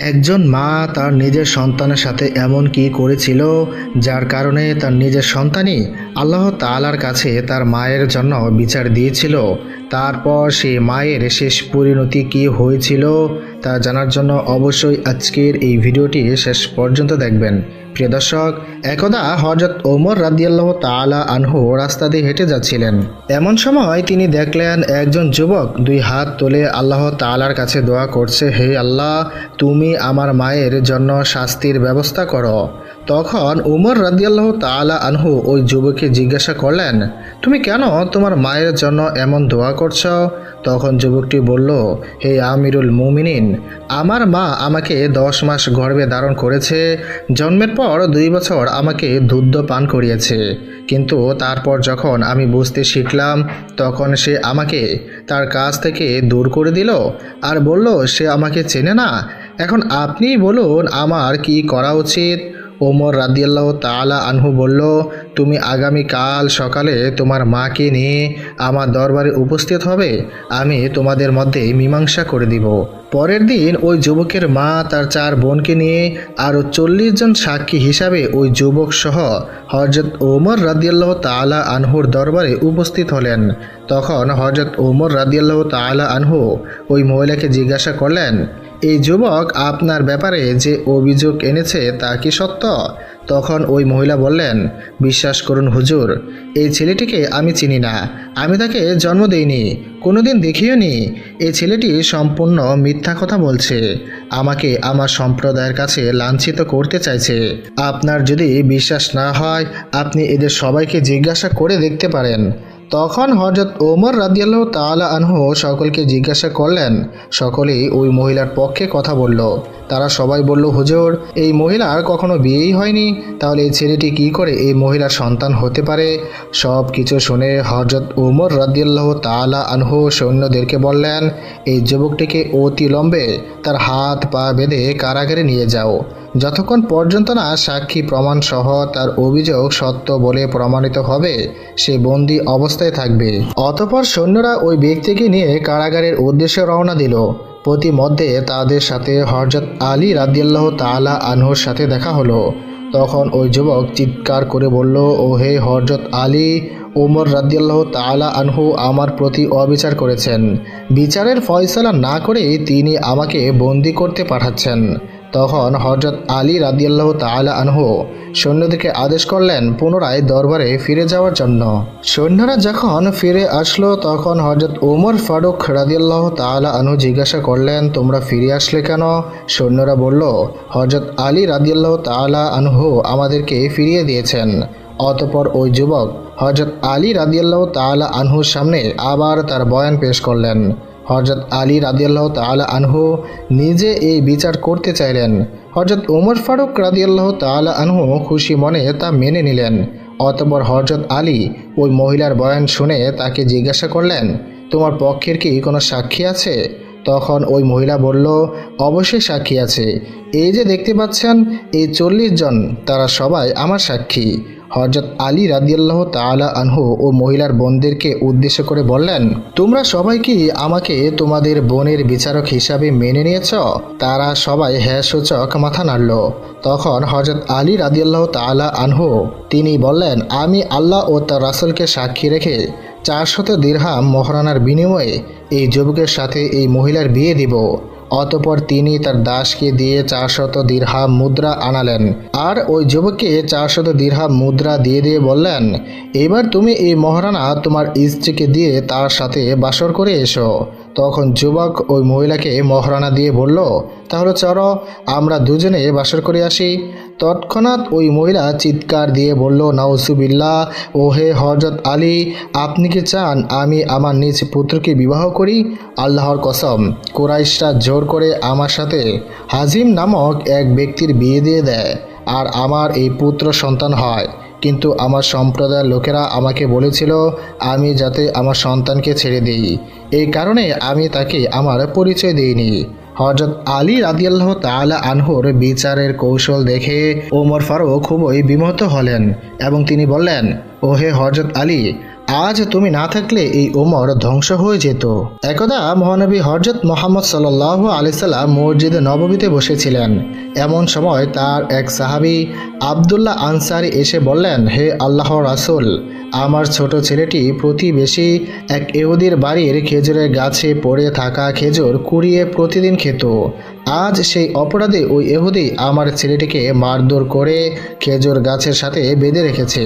একজন মা তার নিজের সন্তানের সাথে এমন কি করেছিল, যার কারণে তার নিজের সন্তানই আল্লাহ তালার কাছে তার মায়ের জন্য বিচার দিয়েছিল। তারপর সেই মায়ের শেষ পরিণতি কি হয়েছিল তা জানার জন্য অবশ্যই আজকের এই ভিডিওটি শেষ পর্যন্ত দেখবেন। প্রিয় দর্শক, একদা হজরত ওমর রাদিয়াল্লাহ তালা আনহু রাস্তা দিয়ে হেঁটে যাচ্ছিলেন। এমন সময় তিনি দেখলেন একজন যুবক দুই হাত তোলে আল্লাহ তালার কাছে দোয়া করছে, হে আল্লাহ, তুমি আমার মায়ের জন্য শাস্তির ব্যবস্থা করো। তখন উমর রাদিয়াল্লাহ তাআলা আনহু ওই যুবককে জিজ্ঞাসা করলেন, তুমি কেন তোমার মায়ের জন্য এমন দোয়া করছ? তখন যুবকটি বলল, হে আমিরুল মুমিনিন, আমার মা আমাকে দশ মাস গর্ভে ধারণ করেছে, জন্মের পর দুই বছর আমাকে দুধ পান করিয়েছে। কিন্তু তারপর যখন আমি বুঝতে শিখলাম, তখন সে আমাকে তার কাছ থেকে দূর করে দিল আর বলল, সে আমাকে চেনে না। এখন আপনিই বলুন আমার কি করা উচিত? ওমর রাদিয়াল্লাহ তাআলা আনহু বলল, তুমি আগামী কাল সকালে তোমার মাকে নিয়ে আমার দরবারে উপস্থিত হবে, আমি তোমাদের মধ্যে মীমাংসা করে দিব। পরের দিন ওই যুবকের মা তার চার বোনকে নিয়ে আরও চল্লিশ জন সাক্ষী হিসাবে ওই যুবক সহ হজরত ওমর রাদিয়াল্লাহ তাআলা আনহুর দরবারে উপস্থিত হলেন। তখন হজরত ওমর রাদিয়াল্লাহ তাআলা আনহু ওই মহিলাকে জিজ্ঞাসা করলেন এই যুবক আপনার ব্যাপারে যে অভিযোগ এনেছে তা কি সত্য? তখন ওই মহিলা বললেন, বিশ্বাস করুন হুজুর, এই ছেলেটিকে আমি চিনি না। আমি তাকে জন্ম দেইনি, কোনোদিন দেখিও নি। এই ছেলেটি সম্পূর্ণ মিথ্যা কথা বলছে। আমাকে আমার সম্প্রদায়ের কাছে লাঞ্ছিত করতে চাইছে। আপনার যদি বিশ্বাস না হয়, আপনি এদের সবাইকে জিজ্ঞাসা করে দেখতে পারেন। তখন হজরত ওমর রাদিয়াল্লাহ তাআলা আনহু সকলকে জিজ্ঞাসা করলেন। সকলেই ওই মহিলার পক্ষে কথা বলল। তারা সবাই বলল, হুজুর, এই মহিলার কখনো বিয়েই হয়নি। তাহলে এই ছেলেটি কি করে এই মহিলার সন্তান হতে পারে? সব কিছু শুনে হজরত ওমর রাদিয়াল্লাহ তাআলা আনহু সৈন্যদেরকে বললেন, এই যুবকটিকে অতি লম্বে তার হাত পা বেঁধে কারাগারে নিয়ে যাও। যতক্ষণ পর্যন্ত না সাক্ষী প্রমাণ সহ তার অভিযোগ সত্য বলে প্রমাণিত হবে, সে বন্দি অবস্থায় থাকবে। অতপর সৈন্যরা ওই ব্যক্তিকে নিয়ে কারাগারের উদ্দেশ্যে রওনা দিল। প্রতিমধ্যে তাদের সাথে হরজত আলী রাদিয়াল্লাহ তাআলা আনহুর সাথে দেখা হলো। তখন ওই যুবক চিৎকার করে বলল ও হে হরজত আলী ওমর রাদিয়াল্লাহ তাআলা আনহু আমার প্রতি অবিচার করেছেন। বিচারের ফয়সালা না করে তিনি আমাকে বন্দি করতে পাঠাচ্ছেন। তখন হজরত আলী রাদিয়াল্লাহ তালা আনহু সৈন্যদেরকে আদেশ করলেন পুনরায় দরবারে ফিরে যাওয়ার জন্য। সৈন্যরা যখন ফিরে আসলো, তখন হজরত ওমর ফারুক রাদিয়াল্লাহ তাআলা আনহু জিজ্ঞাসা করলেন, তোমরা ফিরে আসলে কেন? সৈন্যরা বলল হজরত আলী রাদিয়াল্লাহ তাআলা আনহু আমাদেরকে ফিরিয়ে দিয়েছেন। অতপর ওই যুবক হজরত আলী রাদিয়াল্লাহ তালা আনহুর সামনে আবার তার বয়ান পেশ করলেন। হজরত আলী রাদিয়াল্লাহ তাআলা আনহু নিজে এই বিচার করতে চাইলেন। হজরত ওমর ফারুক রাদিয়াল্লাহ তাআলা আনহু খুশি মনে তা মেনে নিলেন। অতপর হজরত আলী ওই মহিলার বয়ান শুনে তাকে জিজ্ঞাসা করলেন, তোমার পক্ষের কি কোনো সাক্ষী আছে? তখন ওই মহিলা বলল, অবশ্যই সাক্ষী আছে। এই যে দেখতে পাচ্ছেন, এই চল্লিশ জন, তারা সবাই আমার সাক্ষী। হজরত আলী রাদিয়াল্লাহ তাআলা আনহু ও মহিলার বোনদেরকে উদ্দেশ্য করে বললেন, তোমরা সবাই কি আমাকে তোমাদের বোনের বিচারক হিসাবে মেনে নিয়েছ? তারা সবাই হ্যাঁ সূচক মাথা নাড়ল। তখন হজরত আলী রাদিয়াল্লাহ তাআলা আনহু তিনি বললেন, আমি আল্লাহ ও তার রাসূলকে সাক্ষী রেখে চারশত দীর্হাম মহারানার বিনিময়ে এই যুবকের সাথে এই মহিলার বিয়ে দিব। অতপর তিনি তার দাসকে দিয়ে চারশত দীর্হা মুদ্রা আনালেন। আর ওই যুবককে চারশত দীর্হা মুদ্রা দিয়ে দিয়ে বললেন, এবার তুমি এই মহারানা তোমার স্ত্রীকে দিয়ে তার সাথে বাসর করে এসো। তখন যুবক ওই মহিলাকে মহারানা দিয়ে বলল, তাহলে চলো, আমরা দুজনে বাসর করে আসি। তৎক্ষণাৎ ওই মহিলা চিৎকার দিয়ে বলল নাউসুবিল্লা ও হে হজরত আলী, আপনি কি চান আমি আমার নিজ পুত্রকে বিবাহ করি? আল্লাহর কসম, কোরাইশরা জোর করে আমার সাথে হাজিম নামক এক ব্যক্তির বিয়ে দিয়ে দেয়, আর আমার এই পুত্র সন্তান হয়। কিন্তু আমার সম্প্রদায়ের লোকেরা আমাকে বলেছিল, আমি যাতে আমার সন্তানকে ছেড়ে দিই। এই কারণে আমি তাকে আমার পরিচয় দিইনি। হজরত আলী রাদিয়াল্লাহ তালা আনহুর বিচারের কৌশল দেখে ওমর ফারুক খুবই বিমত হলেন এবং তিনি বললেন, ওহে হজরত আলী আজ তুমি না থাকলে এই ওমর ধ্বংস হয়ে যেত। একদা মহানবী হরজত মোহাম্মদ সাল্লাহ আলিসাল্লাম মসজিদে নববীতে বসেছিলেন। এমন সময় তার এক সাহাবি আবদুল্লাহ আনসারি এসে বললেন, হে আল্লাহ রাসুল, আমার ছোট ছেলেটি প্রতিবেশী এক এহুদির বাড়ির খেজুরের গাছে পড়ে থাকা খেজুর কুড়িয়ে প্রতিদিন খেত। আজ সেই অপরাধে ওই এহুদি আমার ছেলেটিকে মারধর করে খেজুর গাছের সাথে বেঁধে রেখেছে।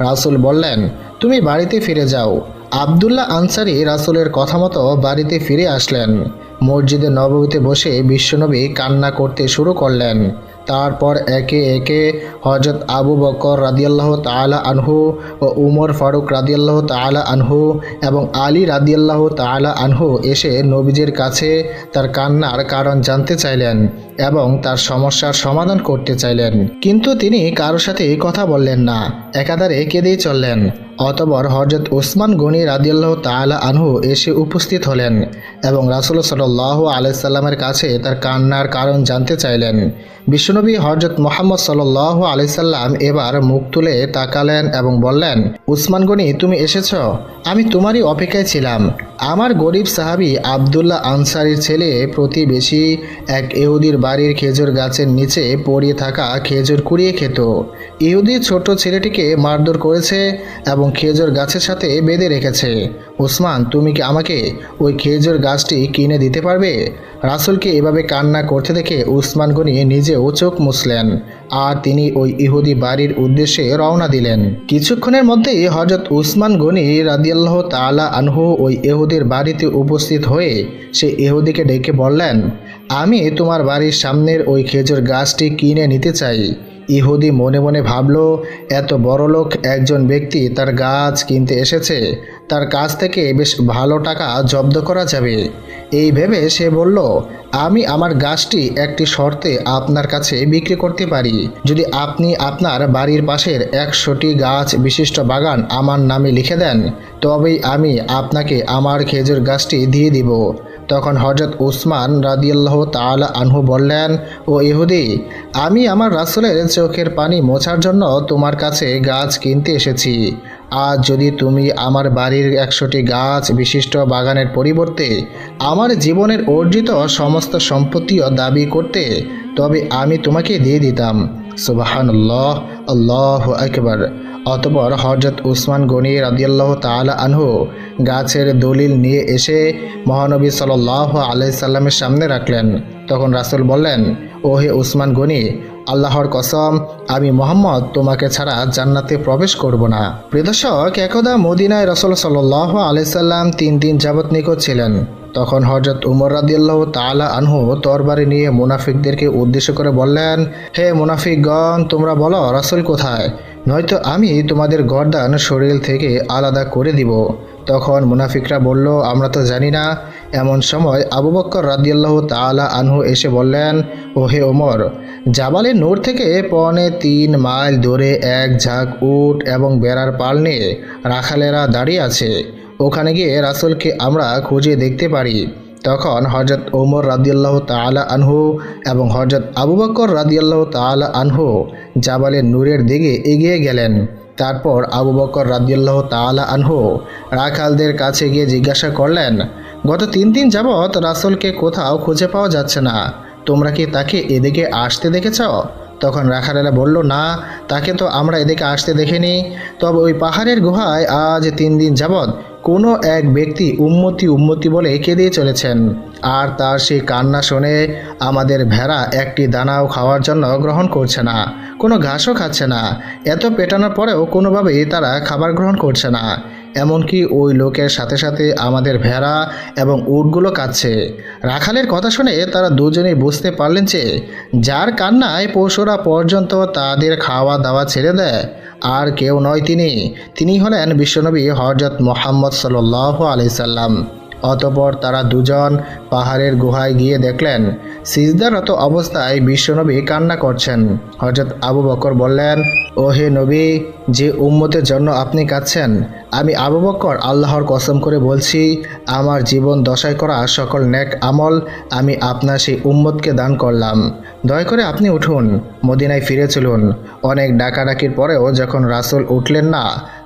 রাসুল বললেন তুমি বাড়িতে ফিরে যাও। আবদুল্লাহ আনসারি রাসুলের কথা মতো বাড়িতে ফিরে আসলেন। মসজিদে নববীতে বসে বিশ্বনবী কান্না করতে শুরু করলেন। তারপর একে একে হজরত আবু বকর রাদিয়াল্লাহ তালা আনহু ও উমর ফারুক রাদিয়াল্লাহ তালা আনহু এবং আলী রাদিয়াল্লাহ তালা আনহু এসে নবীজের কাছে তার কান্নার কারণ জানতে চাইলেন এবং তার সমস্যার সমাধান করতে চাইলেন। কিন্তু তিনি কারোর সাথে কথা বললেন না। একাধারে কেঁদেই চললেন। অতবর হজরত ওসমান গনি রাদিয়াল্লাহ তালা আনহু এসে উপস্থিত হলেন এবং রাসুল সাল্লাহ আলাইসাল্লামের কাছে তার কান্নার কারণ জানতে চাইলেন। বিশ্বনবী হজরত মোহাম্মদ সাল্লাহ আলাইসাল্লাম এবার মুখ তুলে তাকালেন এবং বললেন উসমান গনি, তুমি এসেছ? আমি তোমারই অপেক্ষায় ছিলাম। আমার গরিব সাহাবি আবদুল্লাহ আনসারির ছেলে প্রতিবেশী এক ইহুদির বাড়ির খেজুর গাছের নিচে পড়িয়ে থাকা খেজুর কুড়িয়ে খেত। ইহুদি ছোট ছেলেটিকে মারধর করেছে এবং খেজুর গাছের সাথে বেঁধে রেখেছে। ওসমান, তুমি কি আমাকে ওই খেজুর গাছটি কিনে দিতে পারবে? রাসুলকে এভাবে কান্না করতে দেখে উসমান গনি নিজেও চোখ মুছলেন। আর তিনি ওই ইহুদি বাড়ির উদ্দেশ্যে রওনা দিলেন। কিছুক্ষণের মধ্যেই হজরত উসমান গনি রাদিয়াল্লাহ তালা আনহু ওই ইহুদির বাড়িতে উপস্থিত হয়ে সে ইহুদিকে ডেকে বললেন, আমি তোমার বাড়ির সামনের ওই খেজুর গাছটি কিনে নিতে চাই। ইহুদি মনে মনে ভাবল, এত বড় লোক একজন ব্যক্তি তার গাছ কিনতে এসেছে, তার কাছ থেকে বেশ ভালো টাকা জব্দ করা যাবে। এই ভেবে সে বলল, আমি আমার গাছটি একটি শর্তে আপনার কাছে বিক্রি করতে পারি। যদি আপনি আপনার বাড়ির পাশের একশোটি গাছ বিশিষ্ট বাগান আমার নামে লিখে দেন, তবেই আমি আপনাকে আমার খেজুর গাছটি দিয়ে দিব। তখন হজরত উসমান রাদিয়াল্লাহ তাআলা আনহু বললেন, ও ইহুদি, আমি আমার রাসুলের চোখের পানি মোছার জন্য তোমার কাছে গাছ কিনতে এসেছি। আজ যদি তুমি আমার বাড়ির একশোটি গাছ বিশিষ্ট বাগানের পরিবর্তে আমার জীবনের অর্জিত সমস্ত সম্পত্তিও দাবি করতে, তবে আমি তোমাকে দিয়ে দিতাম। সুবাহানুল্লাহ, আল্লাহ আকবর। অতপর হজরত উসমান গনি রাদিয়াল্লাহ তালা আনহু গাছের দলিল নিয়ে এসে মহানবী সাল্লাহ আলাইসাল্লামের সামনে রাখলেন। তখন রাসুল বললেন ও হে উসমান গনি, আল্লাহর কসম, আমি মোহাম্মদ তোমাকে ছাড়া জান্নাতে প্রবেশ করব না। প্রিয়দর্শক, একদা মদিনায় রসল সাল্লাহ আলাইসাল্লাম তিন দিন যাবৎ নিখোঁজ ছিলেন। তখন হজরত উমর রাদিয়াল্লাহ তালা আনহু তরবারি নিয়ে মুনাফিকদেরকে উদ্দেশ্য করে বললেন, হে মুনাফিকগণ, তোমরা বলো, রাসুল কোথায়? নয়তো আমি তোমাদের গর্দান শরীর থেকে আলাদা করে দিব। তখন মুনাফিকরা বলল, আমরা তো জানি না। এমন সময় আবু বক্কর রাদিয়াল্লাহ তালা আনহু এসে বললেন ও হে ওমর, জাবালে নূর থেকে পনে তিন মাইল দূরে এক ঝাঁক উট এবং বেড়ার পাল নিয়ে রাখালেরা দাঁড়িয়ে আছে। ওখানে গিয়ে রাসুলকে আমরা খুঁজে দেখতে পারি। তখন হজরত ওমর রাদিয়াল্লাহ তালা আনহু এবং হজরত আবু বকর রাদিয়াল্লাহ তালা আনহু জাবালের নূরের দিকে এগিয়ে গেলেন। তারপর আবু বকর রাদিয়াল্লাহ তালা আনহু রাখালদের কাছে গিয়ে জিজ্ঞাসা করলেন, গত তিন দিন যাবৎ রাসুলকে কোথাও খুঁজে পাওয়া যাচ্ছে না। তোমরা কি তাকে এদিকে আসতে দেখেছ? তখন রাখালেরা বলল, না, তাকে তো আমরা এদিকে আসতে দেখিনি। তবে ওই পাহাড়ের গুহায় আজ তিন দিন যাবৎ কোনো এক ব্যক্তি উম্মতি উম্মতি বলে কেঁদে চলেছেন। আর তার সেই কান্না শুনে আমাদের ভেড়া একটি দানাও খাওয়ার জন্য গ্রহণ করছে না, কোনো ঘাসও খাচ্ছে না। এত পেটানোর পরেও কোনোভাবেই তারা খাবার গ্রহণ করছে না। এমনকি ওই লোকের সাথে সাথে আমাদের ভেড়া এবং উটগুলো কাচ্ছে রাখালের কথা শুনে তারা দুজনেই বুঝতে পারলেন যে, যার কান্নায় পশুরা পর্যন্ত তাদের খাওয়া দাওয়া ছেড়ে দেয়, আর কেউ নয় তিনি। তিনি হলেন বিশ্বনবী হজরত মোহাম্মদ সাল্লাহ আলাইসাল্লাম অতপর তারা দুজন পাহাড়ের গুহায় গিয়ে দেখলেন, সিজদারত অবস্থায় বিশ্বনবী কান্না করছেন। হজরত আবু বকর বললেন ও হে নবী, যে উম্মতের জন্য আপনি কাঁদছেন, আমি আবু বকর আল্লাহর কসম করে বলছি, আমার জীবন দশায় করা সকল নেক আমল আমি আপনার সেই উম্মতকে দান করলাম। দয়া করে আপনি উঠুন, মদিনায় ফিরে চলুন। অনেক ডাকাডাকির পরেও যখন রাসুল উঠলেন না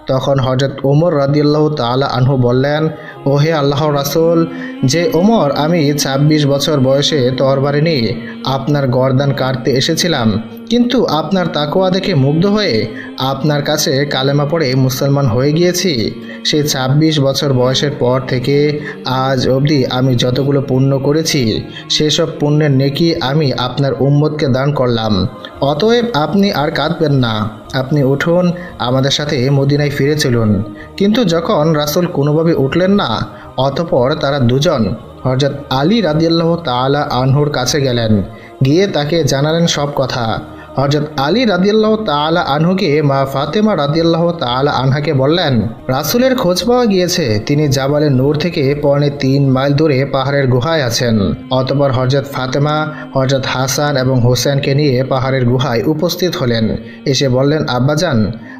তখন হজরত ওমর রাদিয়াল্লাহ তালা আনহু বললেন, ওহে আল্লাহ রাসুল, যে ওমর, আমি ২৬ বছর বয়সে তরবারে নিয়ে আপনার গর্দান কাটতে এসেছিলাম। কিন্তু আপনার তাকোয়া দেখে মুগ্ধ হয়ে আপনার কাছে কালেমা পড়ে মুসলমান হয়ে গিয়েছি। সেই ২৬ বছর বয়সের পর থেকে আজ অবধি আমি যতগুলো পুণ্য করেছি, সেসব পুণ্যের নেকি আমি আপনার উম্মতকে দান করলাম। অতএব আপনি আর কাঁদবেন না। আপনি উঠুন, আমাদের সাথে মদিনায় ফিরে চলুন। কিন্তু যখন রাসূল কোনোভাবে উঠলেন না, অতপর তারা দুজন হজরত আলী রাদিয়াল্লাহ তাআলা আনহুর কাছে গেলেন। গিয়ে তাকে জানালেন সব কথা। হজরত আলী রাদিয়াল্লাহ তালা আনহুকে মা ফাতেমা রাদিয়াল্লাহ তালা আনহাকে বললেন, রাসুলের খোঁজ পাওয়া গিয়েছে, তিনি জাবালের নূর থেকে পৌনে তিন মাইল দূরে পাহাড়ের গুহায় আছেন। অতপর হজরত ফাতেমা হজরত হাসান এবং হোসেনকে নিয়ে পাহাড়ের গুহায় উপস্থিত হলেন। এসে বললেন, আব্বাজান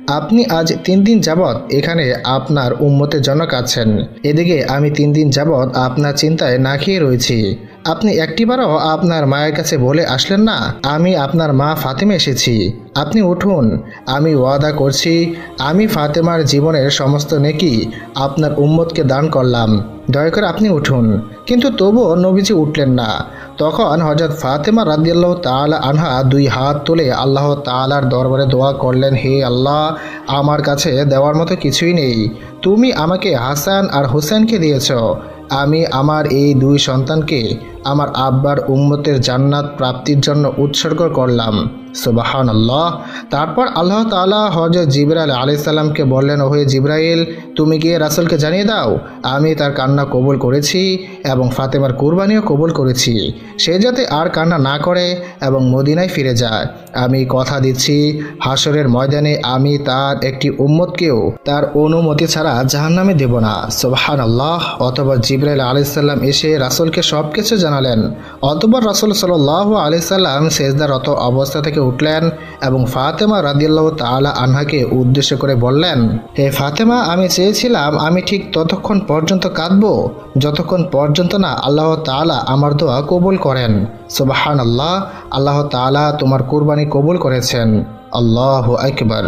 আপনি আজ তিন দিন যাবৎ এখানে আপনার উম্মতের জন্য কাঁদছেন এদিকে আমি তিন দিন যাবৎ আপনার চিন্তায় না খেয়ে রয়েছি। আপনি একটিবারও আপনার মায়ের কাছে বলে আসলেন না? আমি আপনার মা ফাতেমা এসেছি। আপনি উঠুন, আমি ওয়াদা করছি, আমি ফাতেমার জীবনের সমস্ত নেকি আপনার উম্মতকে দান করলাম। দয়া করে আপনি উঠুন। কিন্তু তবুও নবীজি উঠলেন না। তখন হজরত ফাতেমা রাদিয়াল্লাহ তাআলা আনহা দুই হাত তুলে আল্লাহ তালার দরবারে দোয়া করলেন, হে আল্লাহ, আমার কাছে দেওয়ার মতো কিছুই নেই। তুমি আমাকে হাসান আর হোসেনকে দিয়েছ। আমি আমার এই দুই সন্তানকে আমার আব্বার উম্মতের জান্নাত প্রাপ্তির জন্য উৎসর্গ করলাম। সুবাহান আল্লাহ তারপর আল্লাহ তাআলা হজরত জিবরাইল আলাইসাল্লামকে বললেন, ওহে জিব্রাইল, তুমি গিয়ে রাসূলকে জানিয়ে দাও, আমি তার কান্না কবুল করেছি এবং ফাতেমার কুরবানিও কবুল করেছি। সে যাতে আর কান্না না করে এবং মদিনায় ফিরে যায়। আমি কথা দিচ্ছি হাসরের ময়দানে আমি তার একটি উম্মতকেও তার অনুমতি ছাড়া জাহান্নামে দেব না। সুবাহান আল্লাহ অতপর জিব্রাইল আলাইসাল্লাম এসে রাসুলকে সব কিছু জানালেন। অতপর রাসূল সাল্লাহ আলাইসাল্লাম সেজদারত অবস্থা থেকে উঠলেন এবং ফাতেমা রাদিয়াল্লাহ তালা আনহাকে উদ্দেশ্য করে বললেন, হে ফাতেমা, আমি চেয়েছিলাম আমি ঠিক ততক্ষণ পর্যন্ত কাঁদব, যতক্ষণ পর্যন্ত না আল্লাহ তালা আমার দোয়া কবুল করেন। সুবাহান আল্লাহ আল্লাহ তালা তোমার কুরবানি কবুল করেছেন। আল্লাহ আকবার।